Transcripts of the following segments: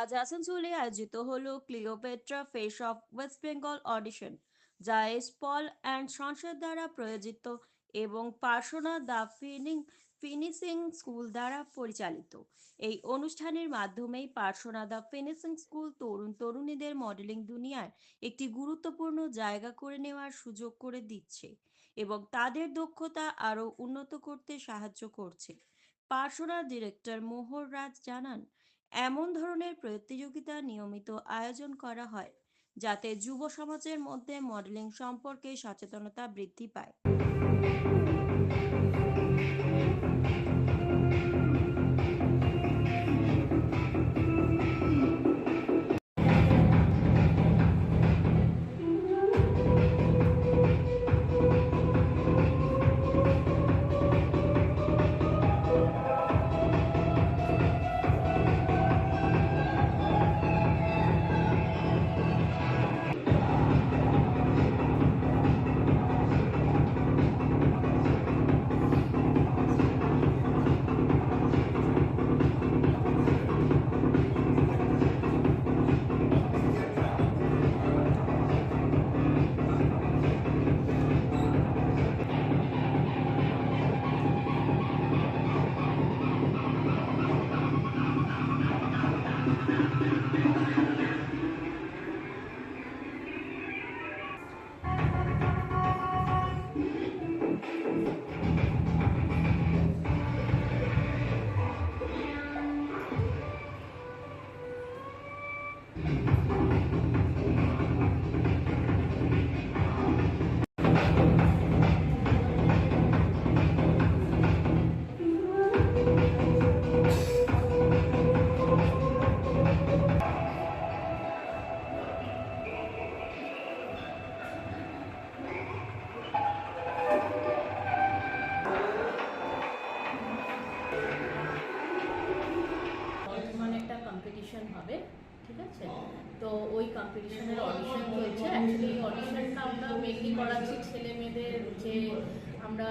আজ আসানসোলে আয়োজিত হলো Cleopatra face of West Bengal audition, যা এসপল অ্যান্ড সংসদ দ্বারা প্রয়োজিত এবং persona the fining, finishing school দ্বারা পরিচালিত। এই অনুষ্ঠানের মাধ্যমেই পার্সোনা দ্য ফিনিশিং স্কুল তরুণ তরুণীদের মডেলিং দুনিয়ার একটি গুরুত্বপূর্ণ জায়গা করে নেওয়ার সুযোগ করে দিচ্ছে এবং তাদের দক্ষতা আরও উন্নত করতে সাহায্য করছে। পার্সোনার ডিরেক্টর মোহর রাজ জানান এমন ধরনের প্রতিযোগিতা নিয়মিত আয়োজন করা হয়, যাতে যুব সমাজের মধ্যে মডেলিং সম্পর্কে সচেতনতা বৃদ্ধি পায়। কম্পিটিশন হবে, ঠিক আছে? তো ওই কম্পিটিশনের অডিশন চলছে। অ্যাকচুয়ালি অডিশনটা আমরা মেনলি করাচ্ছি ছেলে মেয়েদের যে আমরা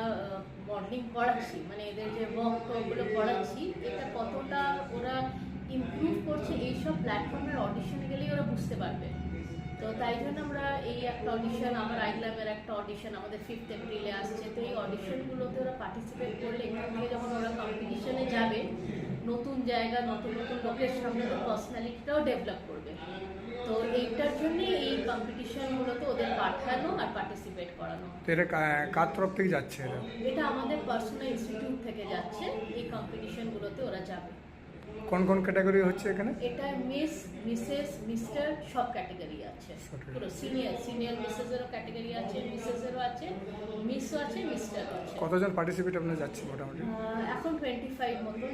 মডেলিং করাচ্ছি মানে এদের যে ওয়ার্কগুলো করাচ্ছি। এটা কতটা ওরা ইমপ্রুভ করছে, এইসব প্ল্যাটফর্মের অডিশনে গেলেই ওরা বুঝতে পারবে। তো তাই জন্য আমরা এই একটা অডিশন আমার আইগ্লামের একটা অডিশন আমাদের ফিফথ এপ্রিলে আসছে। তো এই অডিশনগুলোতে ওরা পার্টিসিপেট করলে, এখান থেকে যখন ওরা কম্পিটিশনে যাবে নতুন জায়গা নতুন নতুন লোকের সামনে তো পার্সোনালিটিটাও ডেভেলপ করবে। তো এইটার জন্য এই কম্পিটিশন গুলোতে ওদের পাঠানো আর পার্টিসিপেট করানো। তো এটা কার তরফ থেকে যাচ্ছে এটা? এটা আমাদের পার্সোনাল ইনস্টিটিউট থেকে যাচ্ছে। এই কম্পিটিশন গুলোতে ওরা যাবে। কোন কোন ক্যাটাগরি হচ্ছে এখানে? এটা মিস মিসেস মিস্টার সব ক্যাটাগরি আছে। পুরো সিনিয়র সিনিয়র মিসেসেরও ক্যাটাগরি আছে মিসেস এরও আছে মিসও আছে মিস্টার আছে। কতজন পার্টিসিপেট আপনার যাচ্ছে মোটামুটি? এখন টোয়েন্টি ফাইভ মতো